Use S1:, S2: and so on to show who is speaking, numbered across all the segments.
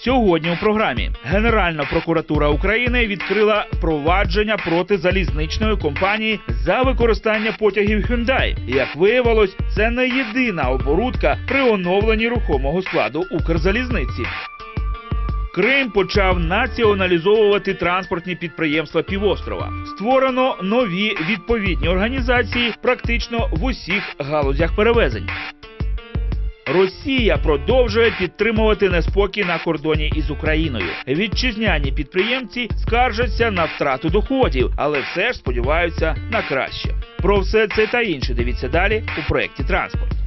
S1: Сьогодні у програмі Генеральна прокуратура України відкрила провадження проти залізничної компанії за використання потягів Hyundai. Як виявилось, це не єдина оборудка при оновленні рухомого складу Укрзалізниці. Крим почав націоналізовувати транспортні підприємства півострова. Створено нові відповідні організації практично в усіх галузях перевезень. Росія продовжує підтримувати неспокій на кордоні із Україною. Вітчизняні підприємці скаржаться на втрату доходів, але все ж сподіваються на краще. Про все це та інше дивіться далі у проєкті Транспорт.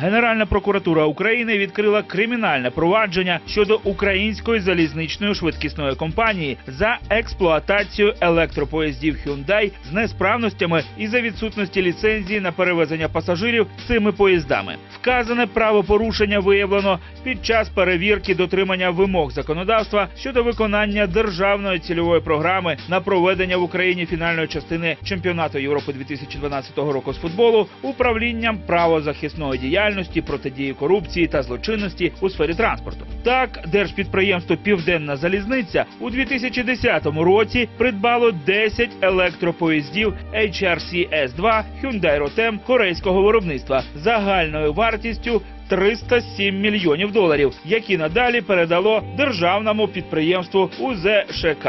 S1: Генеральна прокуратура України відкрила кримінальне провадження щодо української залізничної швидкісної компанії за експлуатацію електропоїздів Hyundai з несправностями і за відсутності ліцензії на перевезення пасажирів цими поїздами. Вказане правопорушення виявлено під час перевірки дотримання вимог законодавства щодо виконання державної цільової програми на проведення в Україні фінальної частини чемпіонату Європи 2012 року з футболу управлінням правозахисної діяльності, протидії корупції та злочинності у сфері транспорту. Так, держпідприємство Південна залізниця у 2010 році придбало 10 електропоїздів HRC S2 Hyundai Rotem корейського виробництва загальною вартістю 307 мільйонів доларів, які надалі передало державному підприємству УЗШК.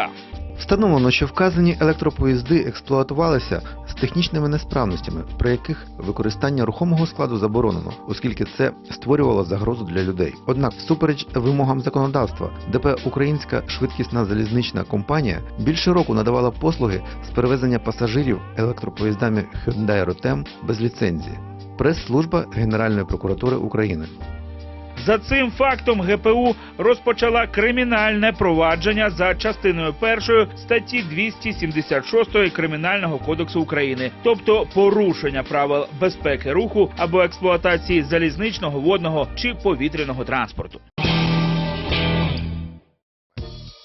S2: Встановлено, що вказані електропоїзди експлуатувалися з технічними несправностями, при яких використання рухомого складу заборонено, оскільки це створювало загрозу для людей. Однак, всупереч вимогам законодавства, ДП Українська швидкісна залізнична компанія більше року надавала послуги з перевезення пасажирів електропоїздами Hyundai Rotem без ліцензії. Прес-служба Генеральної прокуратури України.
S1: За цим фактом ГПУ розпочала кримінальне провадження за частиною першої статті 276 Кримінального кодексу України, тобто порушення правил безпеки руху або експлуатації залізничного, водного чи повітряного транспорту.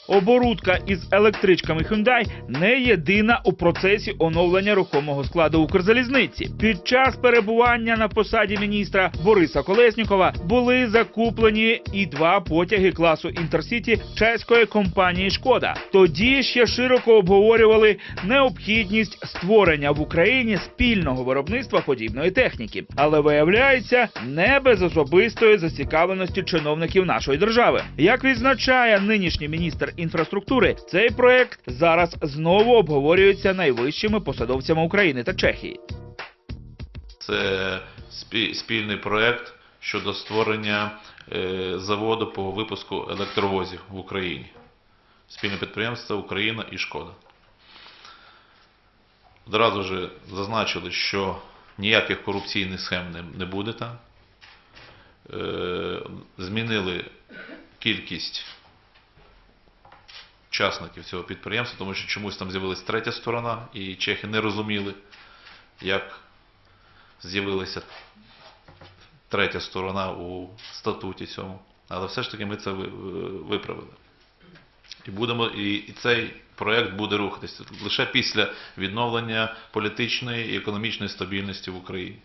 S1: Оборудка із електричками Hyundai не єдина у процесі оновлення рухомого складу Укрзалізниці. Під час перебування на посаді міністра Бориса Колеснікова були закуплені і два потяги класу Інтерсіті чеської компанії Шкода. Тоді ще широко обговорювали необхідність створення в Україні спільного виробництва подібної техніки, але виявляється не без особистої зацікавленості чиновників нашої держави. Як відзначає нинішній міністр інфраструктури, цей проект зараз знову обговорюється найвищими посадовцями України та Чехії.
S3: Це спільний проект щодо створення е, заводу по випуску електровозів в Україні. Спільне підприємство Україна і Шкода. Одразу ж зазначили, що ніяких корупційних схем не, буде там. Е, змінили кількість учасників цього підприємства, тому що чомусь там з'явилась третя сторона, і чехи не розуміли, як з'явилася третя сторона у статуті цьому. Але все ж таки ми це ви- ви- виправили. І, будемо, і, і цей проект буде рухатися лише після відновлення політичної і економічної стабільності в Україні.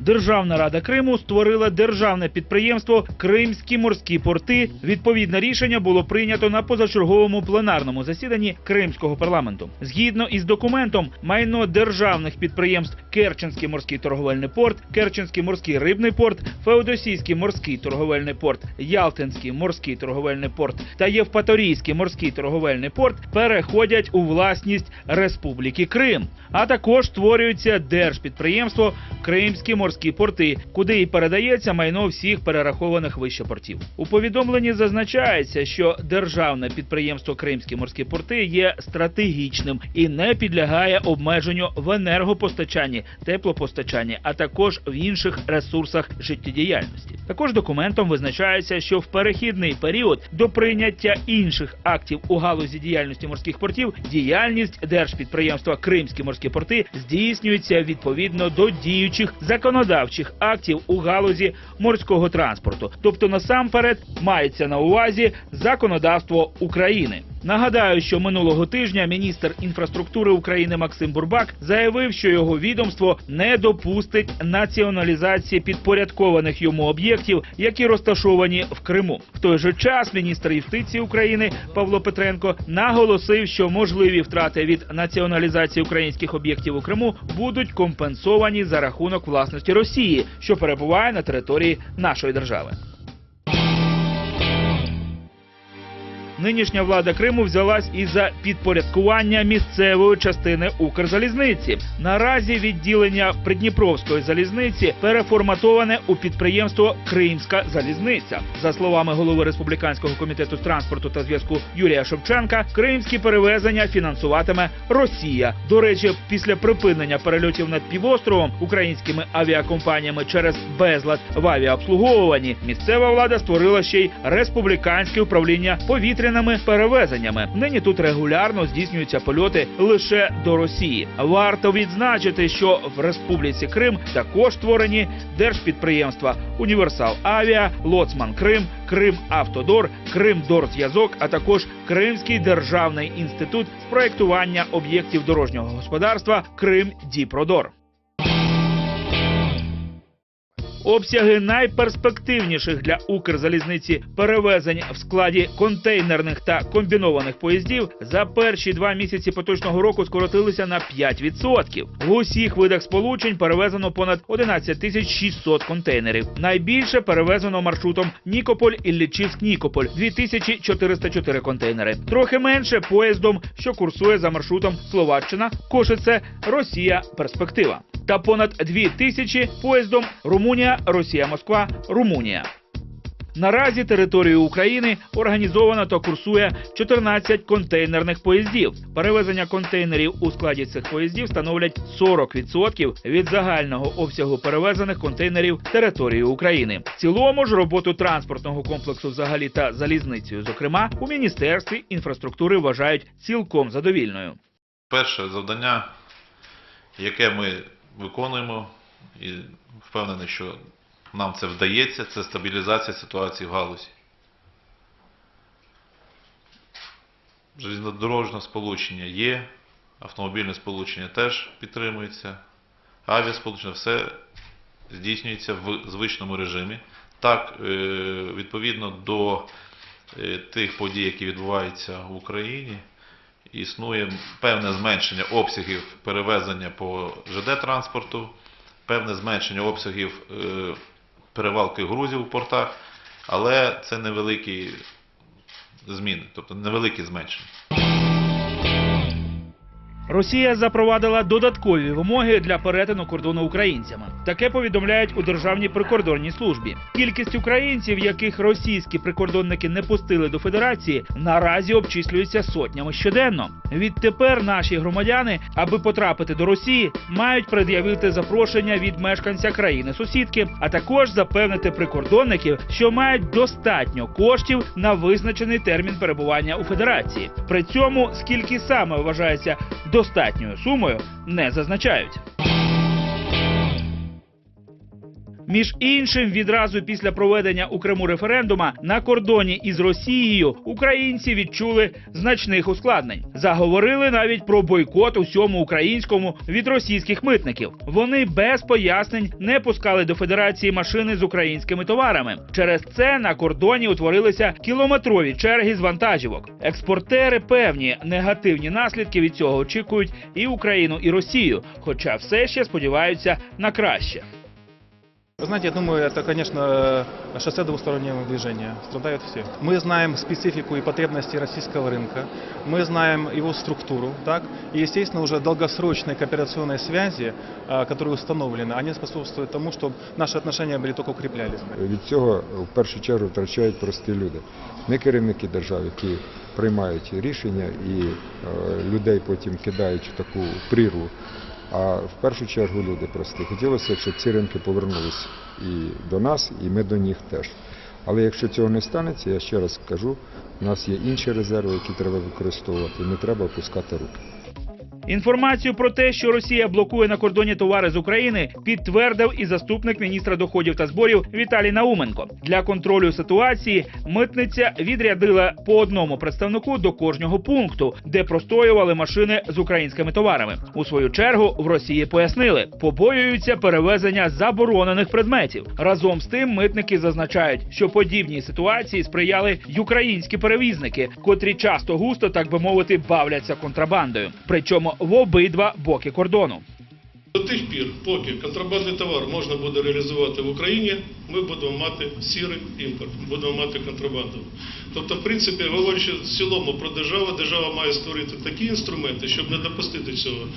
S1: Державна рада Криму створила державне підприємство Кримські морські порти. Відповідне рішення було прийнято на позачерговому пленарному засіданні Кримського парламенту. Згідно із документом, майно державних підприємств Керченський морський торговельний порт, Керченський морський рибний порт, Феодосійський морський торговельний порт, Ялтинський морський торговельний порт та Євпаторійський морський торговельний порт переходять у власність Республіки Крим. А також створюється держпідприємство Кримські морські порти, куди і передається майно всіх перерахованих вище портів. У повідомленні зазначається, що державне підприємство Кримські морські порти є стратегічним і не підлягає обмеженню в енергопостачанні, теплопостачанні, а також в інших ресурсах життєдіяльності. Також документом визначається, що в перехідний період до прийняття інших актів у галузі діяльності морських портів діяльність держпідприємства Кримські морські порти здійснюється відповідно до діючих законодавчих актів у галузі морського транспорту. Тобто насамперед мається на увазі законодавство України. Нагадаю, що минулого тижня міністр інфраструктури України Максим Бурбак заявив, що його відомство не допустить націоналізації підпорядкованих йому об'єктів, які розташовані в Криму. В той же час міністр юстиції України Павло Петренко наголосив, що можливі втрати від націоналізації українських об'єктів у Криму будуть компенсовані за рахунок власності Росії, що перебуває на території нашої держави. Нинішня влада Криму взялась і за підпорядкування місцевої частини Укрзалізниці. Наразі відділення Придніпровської залізниці переформатоване у підприємство Кримська залізниця. За словами голови республіканського комітету транспорту та зв'язку Юрія Шевченка, кримські перевезення фінансуватиме Росія. До речі, після припинення перельотів над півостровом українськими авіакомпаніями через безлад в авіаобслуговуванні місцева влада створила ще й республіканське управління повітряними перевезеннями. Нині тут регулярно здійснюються польоти лише до Росії. Варто відзначити, що в Республіці Крим також створені держпідприємства Універсал Авіа, Лоцман Крим, Крим Автодор, Крим Дорзв'язок, а також Кримський державний інститут з проєктування об'єктів дорожнього господарства Крим Діпродор. Обсяги найперспективніших для Укрзалізниці перевезень в складі контейнерних та комбінованих поїздів за перші два місяці поточного року скоротилися на 5%. В усіх видах сполучень перевезено понад 11 тисяч 600 контейнерів. Найбільше перевезено маршрутом Нікополь Іллічівськ Нікополь 2404 контейнери. Трохи менше поїздом, що курсує за маршрутом Словаччина, Кошице, Росія, Перспектива. Та понад 2 тисячі поїздом Румунія, Росія, Москва, Румунія. Наразі територією України організовано та курсує 14 контейнерних поїздів. Перевезення контейнерів у складі цих поїздів становлять 40% від загального обсягу перевезених контейнерів територією України. В цілому ж роботу транспортного комплексу взагалі та залізницею, зокрема, у міністерстві інфраструктури вважають цілком задовільною.
S3: Перше завдання, яке ми виконуємо, і впевнений, що нам це вдається, це стабілізація ситуації в галузі. Железнодорожне сполучення є, автомобільне сполучення теж підтримується, авіасполучення все здійснюється в звичному режимі. Так, е, відповідно до е, тих подій, які відбуваються в Україні, існує певне зменшення обсягів перевезення по ЖД-транспорту, певне зменшення обсягів е, перевалки грузів у портах, але це невеликі зміни, тобто невеликі зменшення.
S1: Росія запровадила додаткові вимоги для перетину кордону українцями. Таке повідомляють у державній прикордонній службі. Кількість українців, яких російські прикордонники не пустили до федерації, наразі обчислюється сотнями щоденно. Відтепер наші громадяни, аби потрапити до Росії, мають пред'явити запрошення від мешканця країни сусідки, а також запевнити прикордонників, що мають достатньо коштів на визначений термін перебування у федерації. При цьому скільки саме вважається достатньою сумою, не зазначають. Між іншим, відразу після проведення у Криму референдума на кордоні із Росією українці відчули значних ускладнень. Заговорили навіть про бойкот усьому українському від російських митників. Вони без пояснень не пускали до федерації машини з українськими товарами. Через це на кордоні утворилися кілометрові черги з вантажівок. Експортери певні негативні наслідки від цього очікують і Україну, і Росію, хоча все ще сподіваються на краще.
S4: Вы знаете, я думаю, это, конечно, шоссе двустороннего движения. Страдают все. Мы знаем специфику и потребности российского рынка, мы знаем его структуру, так, и, естественно, уже долгосрочные кооперационные связи, а, которые установлены, они способствуют тому, чтобы наши отношения были только укреплялись.
S5: Від цього в першу чергу втрачають прості люди. Не керівники держав, які приймають рішення і е, людей потім кидають в таку прірву. А в першу чергу люди прості. Хотілося, щоб ці ринки повернулися і до нас, і ми до них теж. Але якщо цього не станеться, я ще раз кажу, у нас є інші резерви, які треба використовувати, і не треба опускати руки.
S1: Інформацію про те, що Росія блокує на кордоні товари з України, підтвердив і заступник міністра доходів та зборів Віталій Науменко. Для контролю ситуації митниця відрядила по одному представнику до кожного пункту, де простоювали машини з українськими товарами. У свою чергу в Росії пояснили, побоюються перевезення заборонених предметів. Разом з тим, митники зазначають, що подібній ситуації сприяли й українські перевізники, котрі часто густо, так би мовити, бавляться контрабандою. Причому в обидва боки кордону.
S6: До тих пір, поки контрабандний товар можна буде реалізувати в Україні, ми будемо мати сірий імпорт, будемо мати контрабанду. Тобто, в принципі, говорячи в цілому про державу, держава має створити такі інструменти, щоб не допустити цього.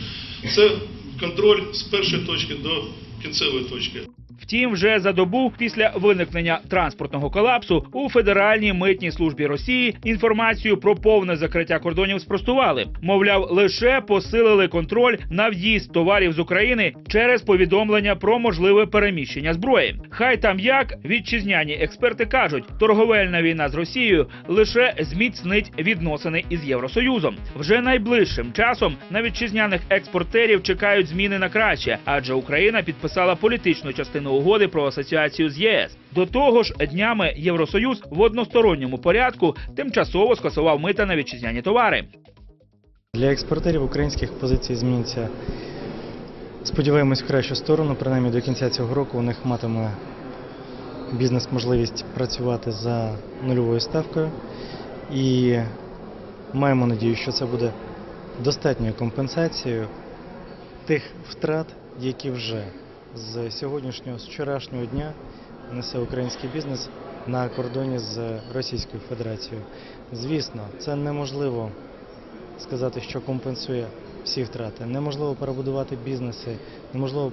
S6: Це контроль з першої точки до кінцевої точки.
S1: Втім, вже за добу після виникнення транспортного колапсу у Федеральній митній службі Росії інформацію про повне закриття кордонів спростували. Мовляв, лише посилили контроль на в'їзд товарів з України через повідомлення про можливе переміщення зброї. Хай там як вітчизняні експерти кажуть, торговельна війна з Росією лише зміцнить відносини із Євросоюзом. Вже найближчим часом на вітчизняних експортерів чекають зміни на краще, адже Україна підписала політичну частину угоди про асоціацію з ЄС. До того ж, днями Євросоюз в односторонньому порядку тимчасово скасував мита на вітчизняні товари.
S7: Для експортерів українських позицій зміниться. Сподіваємось в кращу сторону. Принаймні до кінця цього року у них матиме бізнес можливість працювати за нульовою ставкою. І маємо надію, що це буде достатньою компенсацією тих втрат, які вже з сьогоднішнього, з вчорашнього дня несе український бізнес на кордоні з Російською Федерацією. Звісно, це неможливо сказати, що компенсує всі втрати. Неможливо перебудувати бізнеси, неможливо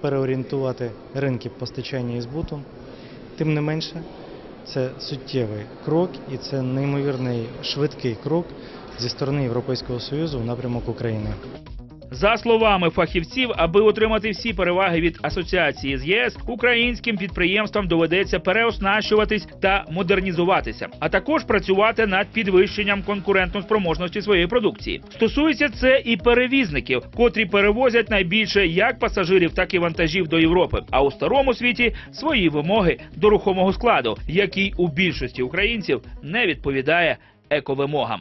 S7: переорієнтувати ринки постачання і збуту. Тим не менше, це суттєвий крок і це неймовірний швидкий крок зі сторони Європейського Союзу в напрямок України.
S1: За словами фахівців, аби отримати всі переваги від асоціації з ЄС, українським підприємствам доведеться переоснащуватись та модернізуватися, а також працювати над підвищенням конкурентоспроможності своєї продукції. Стосується це і перевізників, котрі перевозять найбільше як пасажирів, так і вантажів до Європи. А у старому світі свої вимоги до рухомого складу, який у більшості українців не відповідає ековимогам.